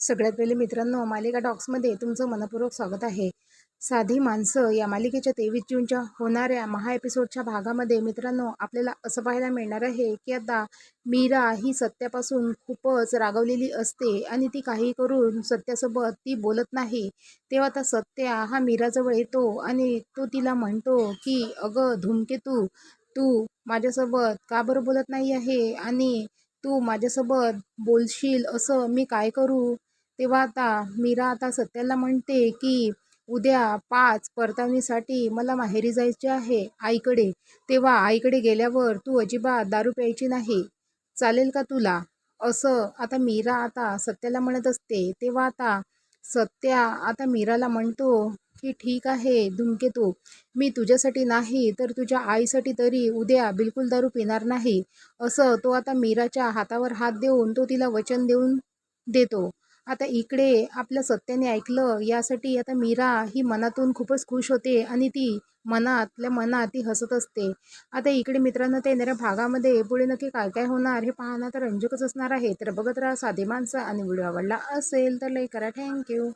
सगळ्यात पहिले मित्रांनो मालिका टॉक्समध्ये तुमचं मनपूर्वक स्वागत आहे. साधी माणसं या मालिकेच्या तेवीस जूनच्या होणाऱ्या महा एपिसोडच्या भागामध्ये मित्रांनो आपल्याला असं पाहायला मिळणार आहे की आता मीरा ही सत्यापासून खूपच रागवलेली असते आणि ती काही करून सत्यासोबत ती बोलत नाही. तेव्हा आता सत्या हा मीराजवळ येतो आणि तो तिला म्हणतो की अगं धूमकेतू तू माझ्यासोबत का बरं बोलत नाही आहे? आणि तू माझ्यासोबत बोलशील असं मी काय करू? तेव्हा आता मीरा आता सत्याला म्हणते की उद्या पाच परतावणीसाठी मला माहेरी जायचे आहे आईकडे. तेव्हा आईकडे गेल्यावर तू अजिबात दारू प्यायची नाही. चालेल का तुला? असं आता मीरा आता सत्याला म्हणत असते. तेव्हा आता सत्या आता मीराला म्हणतो की ठीक आहे धुमकेतू मी तुझ्यासाठी नाही तर तुझ्या आईसाठी तरी उद्या बिलकुल दारू पिणार नाही. असं तो आता मीराच्या हातावर हात देऊन तो तिला वचन देऊन देतो. आता इकडे आपल्या सत्याने ऐकलं यासाठी आता मीरा ही मनातून खूपच खुश होते आणि ती मनातल्या मनात ती हसत असते. आता इकडे मित्रांनो ते येणाऱ्या भागामध्ये पुढे नक्की काय काय होणार हे पाहणं तर रंजकच असणार आहे. तर बघत राहा साधे माणसं आणि व्हिडिओ आवडला असेल तर लई करा. थँक्यू